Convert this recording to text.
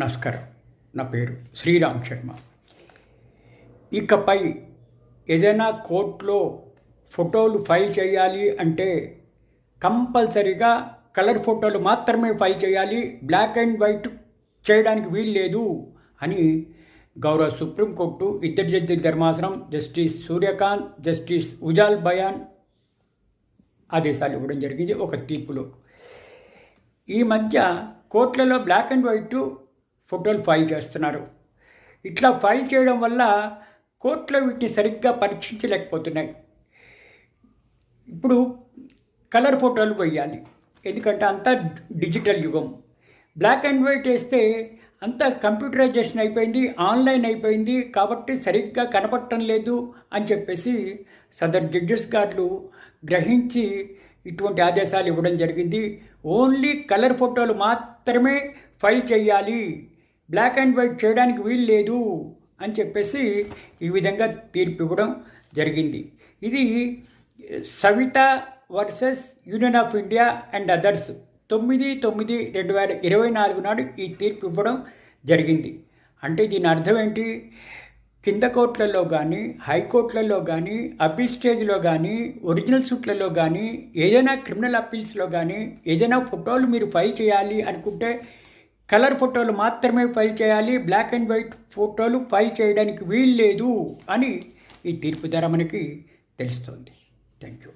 నమస్కారం. నా పేరు శ్రీరామ్ శర్మ. ఇకపై ఏదైనా కోర్టులో ఫోటోలు ఫైల్ చేయాలి అంటే కంపల్సరీగా కలర్ ఫోటోలు మాత్రమే ఫైల్ చేయాలి. బ్లాక్ అండ్ వైట్ చేయడానికి వీలు లేదు అని గౌరవ సుప్రీంకోర్టు ఇద్దరు జడ్జి ధర్మాసనం జస్టిస్ సూర్యకాంత్ జస్టిస్ ఉజాల్ బయాన్ ఆదేశాలు ఇవ్వడం జరిగింది. ఒక తీర్పులో ఈ మధ్య కోర్టులలో బ్లాక్ అండ్ వైట్ ఫోటోలు ఫైల్ చేస్తున్నారు. ఇట్లా ఫైల్ చేయడం వల్ల కోర్టులో వీటిని సరిగ్గా పరీక్షించలేకపోతున్నాయి. ఇప్పుడు కలర్ ఫోటోలు వేయాలి. ఎందుకంటే అంతా డిజిటల్ యుగం. బ్లాక్ అండ్ వైట్ వేస్తే అంతా కంప్యూటరైజేషన్ అయిపోయింది ఆన్లైన్ అయిపోయింది కాబట్టి సరిగ్గా కనపడటం లేదు అని చెప్పేసి సదర్ జడ్జెస్ గారు గ్రహించి ఇటువంటి ఆదేశాలు ఇవ్వడం జరిగింది. ఓన్లీ కలర్ ఫోటోలు మాత్రమే ఫైల్ చేయాలి. బ్లాక్ అండ్ వైట్ చేయడానికి వీలు లేదు అని చెప్పేసి ఈ విధంగా తీర్పు ఇవ్వడం జరిగింది. ఇది Savita versus union of India and others తొమ్మిది తొమ్మిది రెండు వేల ఇరవై నాలుగు నాడు ఈ తీర్పు ఇవ్వడం జరిగింది. అంటే దీని అర్థం ఏంటి? కింద కోర్టులలో కానీ హైకోర్టులలో కానీ అప్పీల్ స్టేజ్లో కానీ ఒరిజినల్ సూట్లలో కానీ ఏదైనా క్రిమినల్ అప్పీల్స్లో కానీ ఏదైనా ఫోటోలు మీరు ఫైల్ చేయాలి అనుకుంటే కలర్ ఫోటోలు మాత్రమే ఫైల్ చేయాలి బ్లాక్ అండ్ వైట్ ఫోటోలు ఫైల్ చేయడానికి వీలు లేదు అని ఈ తీర్పు ద్వారా మనకి తెలుస్తుంది. Thank you